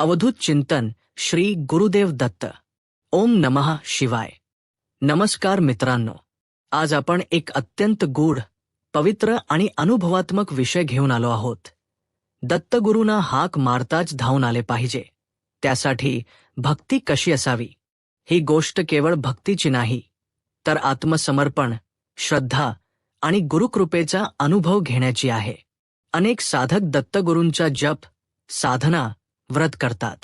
अवधूत चिंतन श्री गुरुदेव दत्त. ओम नमः शिवाय. नमस्कार मित्रांनो. आज आपण एक अत्यंत गूढ पवित्र आणि अनुभवात्मक विषय घेऊन आलो आहोत. दत्तगुरूंना हाक मारताच धावून आले पाहिजे. त्यासाठी भक्ती कशी असावी? ही गोष्ट केवळ भक्तीची नाही तर आत्मसमर्पण श्रद्धा आणि गुरुकृपेचा अनुभव घेण्याची आहे. अनेक साधक दत्तगुरूंचा जप साधना व्रत करतात.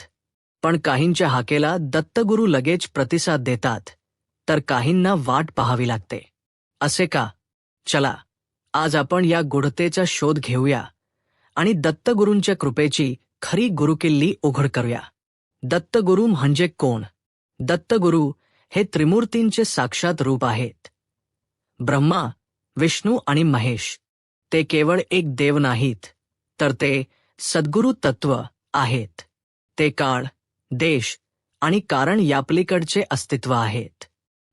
पण काहींच्या हाकेला दत्तगुरू लगेच प्रतिसाद देतात. तर काहींना वाट पाहावी लागते. असे का? चला आज आपण या गुढतेचा शोध घेऊया आणि दत्तगुरूंच्या कृपेची खरी गुरुकिल्ली उघड करूया. दत्तगुरू म्हणजे कोण? दत्तगुरू हे त्रिमूर्तींचे साक्षात रूप आहेत. ब्रह्मा विष्णू आणि महेश ते केवळ एक देव नाहीत तर ते सद्गुरु तत्व आहेत. ते काळ देश आणि कारण यापलीकडचे अस्तित्व आहेत.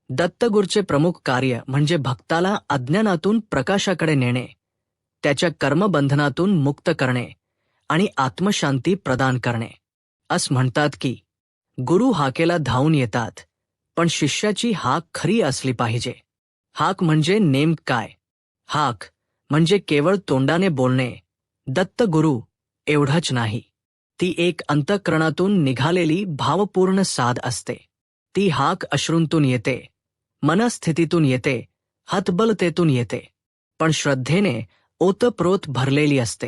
दत्तगुरचे प्रमुख कार्य म्हणजे भक्ताला अज्ञानातून प्रकाशाकडे नेणे त्याच्या कर्मबंधनातून मुक्त करणे आणि आत्मशांती प्रदान करणे. असं म्हणतात की गुरु हाकेला धावून येतात पण शिष्याची हाक खरी असली पाहिजे. हाक म्हणजे नेम काय? हाक म्हणजे केवळ तोंडाने बोलणे. दत्तगुरु एवढंच नाही. ती एक अंतःकरणातून निघालेली भावपूर्ण साध असते. ती हाक अश्रूंतून येते. मनस्थितीतून येते. हतबलतेतून येते. पण श्रद्धेने ओतप्रोत भरलेली असते.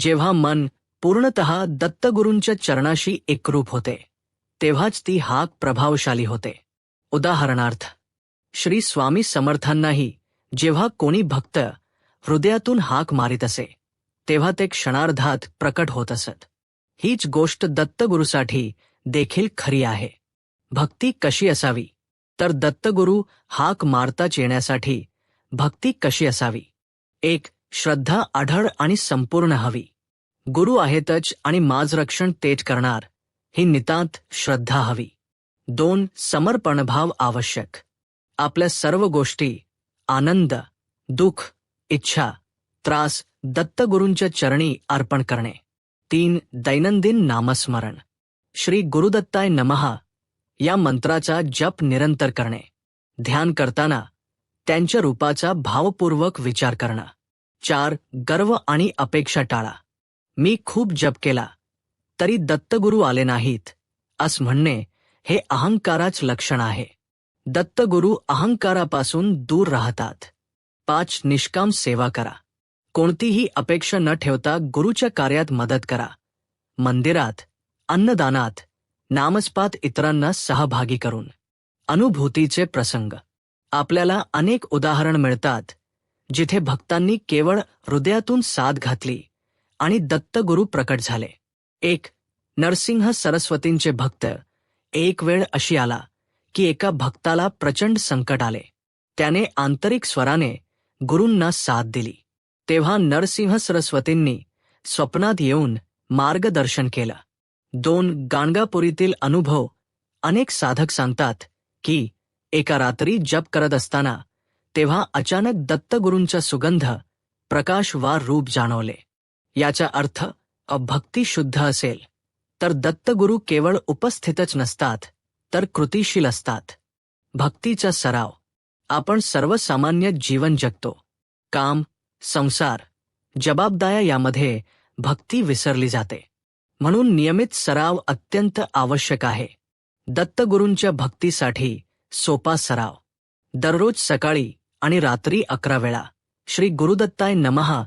जेव्हा मन पूर्णत दत्तगुरूंच्या चरणाशी एकरूप होते तेव्हाच ती हाक प्रभावशाली होते. उदाहरणार्थ श्री स्वामी समर्थांनाही जेव्हा कोणी भक्त हृदयातून हाक मारित असे तेव्हा ते क्षणार्धात प्रकट होत असत. हीच गोष्ट दत्तगुरूसाठी देखील खरी आहे. भक्ती कशी असावी? तर दत्तगुरू हाक मारताच येण्यासाठी भक्ती कशी असावी? एक श्रद्धा आढळ आणि संपूर्ण हवी. गुरु आहेतच आणि माज रक्षण तेज करणार ही नितांत श्रद्धा हवी. दोन समर्पणभाव आवश्यक. आपल्या सर्व गोष्टी आनंद दुःख इच्छा त्रास दत्तगुरूंच्या चरणी अर्पण करणे. तीन दैनंदिन नामस्मरण. श्री गुरुदत्ताय नमहा या मंत्राचा जप निरंतर करणे. ध्यान करताना त्यांच्या रूपाचा भावपूर्वक विचार करणं. चार गर्व आणि अपेक्षा टाळा. मी खूप जप केला तरी दत्तगुरू आले नाहीत. असं म्हणणे हे अहंकाराच लक्षण आहे. दत्तगुरू अहंकारापासून दूर राहतात. पाच निष्काम सेवा करा. कोणतीही अपेक्षा न ठेवता गुरुच्या कार्यात मदत करा. मंदिरात अन्नदानात नामस्पात इतरांना सहभागी करून. अनुभूतीचे प्रसंग. आपल्याला अनेक उदाहरण मिळतात जिथे भक्तांनी केवळ हृदयातून साथ घातली आणि दत्तगुरु प्रकट झाले. एक नरसिंह सरस्वतींचे भक्त. एक वेळ अशी आला की एका भक्ताला प्रचंड संकट आले. त्याने आंतरिक स्वराने गुरूंना साथ दिली. तेव्हा नरसिंह सरस्वतींनी स्वप्नात येऊन मार्गदर्शन केलं. दोन गाणगापुरीतील अनुभव अनेक साधक सांगतात की एका रात्री जप करत असताना तेव्हा अचानक दत्तगुरूंचा सुगंध प्रकाश वा रूप जाणवले. याचा अर्थ अभक्ती शुद्ध असेल. तर दत्तगुरू केवळ उपस्थितच नसतात तर कृतिशील असतात. भक्तीचा सराव. आपण सर्वसामान्य जीवन जगतो. काम संसार जबाबदाया यामध्ये भक्ती विसरली जाते. म्हणून नियमित सराव अत्यंत आवश्यक आहे. दत्तगुरूंच्या भक्तीसाठी सोपा सराव. दररोज सकाळी आणि रात्री अकरा वेळा श्री गुरुदत्ताय नमहा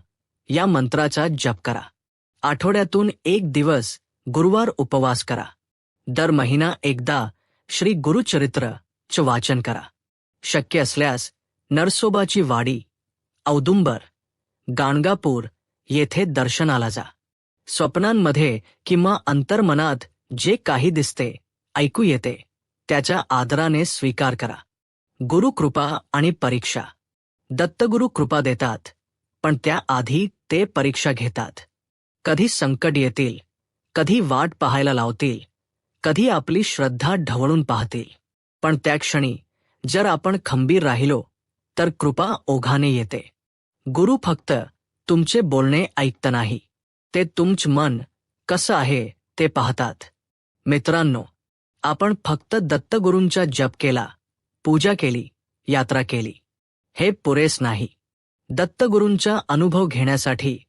या मंत्राचा जप करा. आठवड्यातून एक दिवस गुरुवार उपवास करा. दर महिना एकदा श्री गुरुचरित्र च वाचन करा. शक्य असल्यास नरसोबाची वाडी औदुंबर गाणगापूर येथे दर्शनाला जा. स्वप्नांमध्ये किंवा अंतर्मनात जे काही दिसते ऐकू येते त्याच्या आदराने स्वीकार करा. गुरुकृपा आणि परीक्षा. दत्तगुरु कृपा देतात पण त्याआधी ते परीक्षा घेतात. कधी संकट येतील कधी वाट पाहायला लावतील कधी आपली श्रद्धा ढवळून पाहतील. पण त्या क्षणी जर आपण खंबीर राहिलो तर कृपा ओघाने येते. गुरु फक्त तुमचे बोलणे ऐकत नाही. ते तुमच मन कसं आहे ते पाहतात. मित्रांनो आपण फक्त दत्तगुरूंचा जप केला पूजा केली यात्रा केली. हे पुरेस नाही. दत्तगुरूंचा अनुभव घेण्यासाठी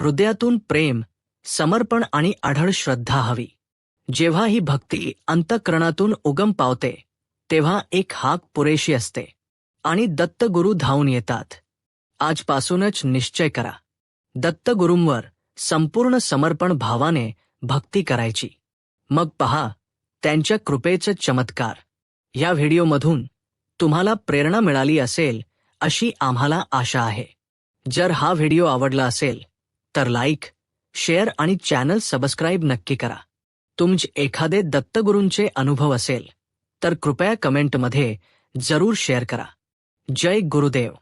हृदयातून प्रेम समर्पण आणि आढळ श्रद्धा हवी. जेव्हा ही भक्ती अंतःकरणातून उगम पावते तेव्हा एक हाक पुरेशी असते आणि दत्तगुरू धावून येतात. आजपासूनच निश्चय करा. दत्तगुरूंवर संपूर्ण समर्पण भावाने भक्ती करायची. मग पहा त्यांच्या कृपेचं चमत्कार. या व्हिडिओमधून तुम्हाला प्रेरणा मिळाली असेल अशी आम्हाला आशा आहे. जर हा व्हिडिओ आवडला असेल तर लाईक शेअर आणि चॅनल सबस्क्राईब नक्की करा. तुमचे एखादे दत्तगुरूंचे अनुभव असेल तर कृपया कमेंटमध्ये जरूर शेअर करा. जय गुरुदेव.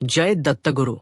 जय दत्तगुरू.